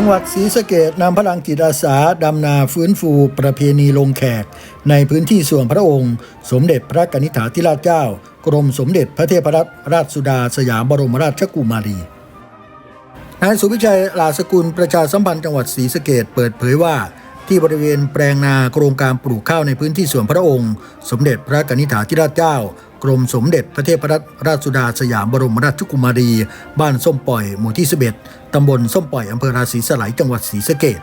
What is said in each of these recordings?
จังหวัดศรีสะเกดนำพลังจิตอาสาดำนาฟื้นฟูประเพณีลงแขก ในพื้นที่ส่วนพระองค์ สมเด็จพระกนิษฐาธิราชเจ้า กรมสมเด็จพระเทพรัตนราชสุดาสยามบรมราชกุมารีนายสุวิชัยลาสกุลประชาสัมพันธ์จังหวัดศรีสะเกดเปิดเผยว่า ที่บริเวณแปลงนาโครงการปลูกข้าวในพื้นที่ส่วนพระองค์ สมเด็จพระกนิษฐาธิราชเจ้า กรมสมเด็จพระเทพรัตนราชสุดาสยามบรมราชกุมารี บ้านส้มปล่อย หมู่ที่ 11 ตำบลส้มปล่อย อำเภอราศีสไลยจังหวัดศรีสะเกด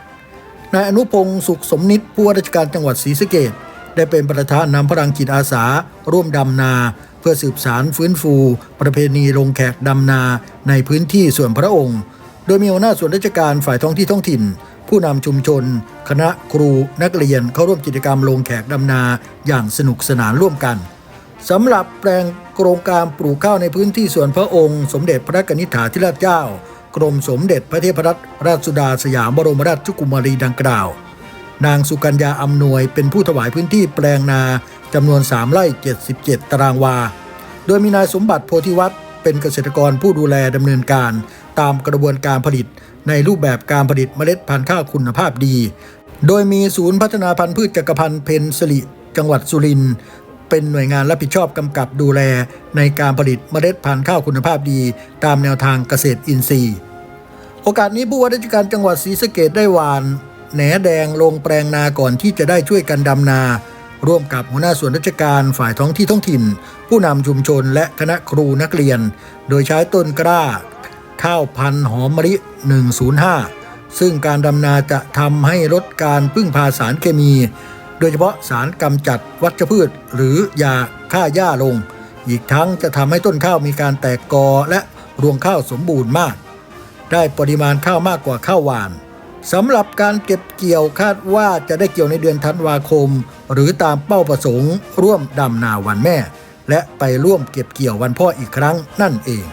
นายอนุพงศ์สุขสมนิตผู้ว่าราชการจังหวัดศรีสะเกดได้เป็นประธานนำพลังจิตอาสา ร่วมดำนา เพื่อสืบสารฟื้นฟู ประเพณีลงแขกดำนาในพื้นที่ส่วนพระองค์ โดยมีหัวหน้าส่วนราชการฝ่ายท้องที่ท้องถิ่น ผู้นำชุมชน คณะครูนักเรียนเข้าร่วมกิจกรรมลงแขกดำนาอย่างสนุกสนานร่วมกัน สำหรับแปลงโครงการปลูกข้าวในพื้นที่ส่วนพระองค์ สมเด็จพระกนิษฐาธิราชเจ้า กรมสมเด็จพระเทพรัตนราชสุดาสยามบรมราชกุมารีดังกล่าว นางสุกัญญาอำนวยเป็นผู้ถวายพื้นที่แปลงนาจำนวน 3 ไร่ 77 ตารางวา โดยมีนายสมบัติโพธิวัฒน์เป็นเกษตรกรผู้ดูแลดำเนินการ ตามกระบวนการผลิต ในรูปแบบการผลิตเมล็ดพันธุ์ข้าวคุณภาพดี โดยมีศูนย์พัฒนาพันธุ์พืชจักรพันธ์เพนสลิจังหวัดสุรินทร์ เป็นหน่วยงานรับผิดชอบกำกับดูแล ในการผลิตเมล็ดพันธุ์ข้าวคุณภาพดี ตามแนวทางเกษตรอินทรีย์ โอกาสนี้ผู้ว่าราชการจังหวัดศรีสะเกดได้หวานแหนแดงลงแปลงนาก่อนที่จะได้ช่วยกันดำนา ร่วมกับหัวหน้าส่วนราชการฝ่ายท้องที่ท้องถิ่น ผู้นำชุมชนและคณะครูนักเรียน โดยใช้ต้นกล้า ข้าวพันธุ์หอมมะลิ 105 ซึ่งการดำนาจะทำให้ลดการพึ่งพาสารเคมี โดยเฉพาะสารกำจัดวัชพืช หรือยาฆ่าหญ้าลง อีกทั้งจะทำให้ต้นข้าวมีการแตกกอและรวงข้าวสมบูรณ์มาก ได้ปริมาณข้าวมากกว่าข้าวหวานสำหรับการเก็บเกี่ยวคาดว่าจะได้เกี่ยวในเดือนธันวาคม หรือตามเป้าประสงค์ ร่วมดำนาวันแม่ และไปร่วมเก็บเกี่ยววันพ่ออีกครั้งนั่นเอง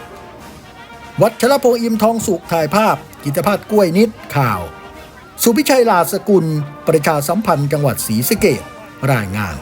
วัชรพงษ์อิมทองสุขถ่ายภาพ กิจภาพกล้วยนิดข่าว สุพิชัยลาสกุล ประชาสัมพันธ์จังหวัดศรีสะเกดรายงาน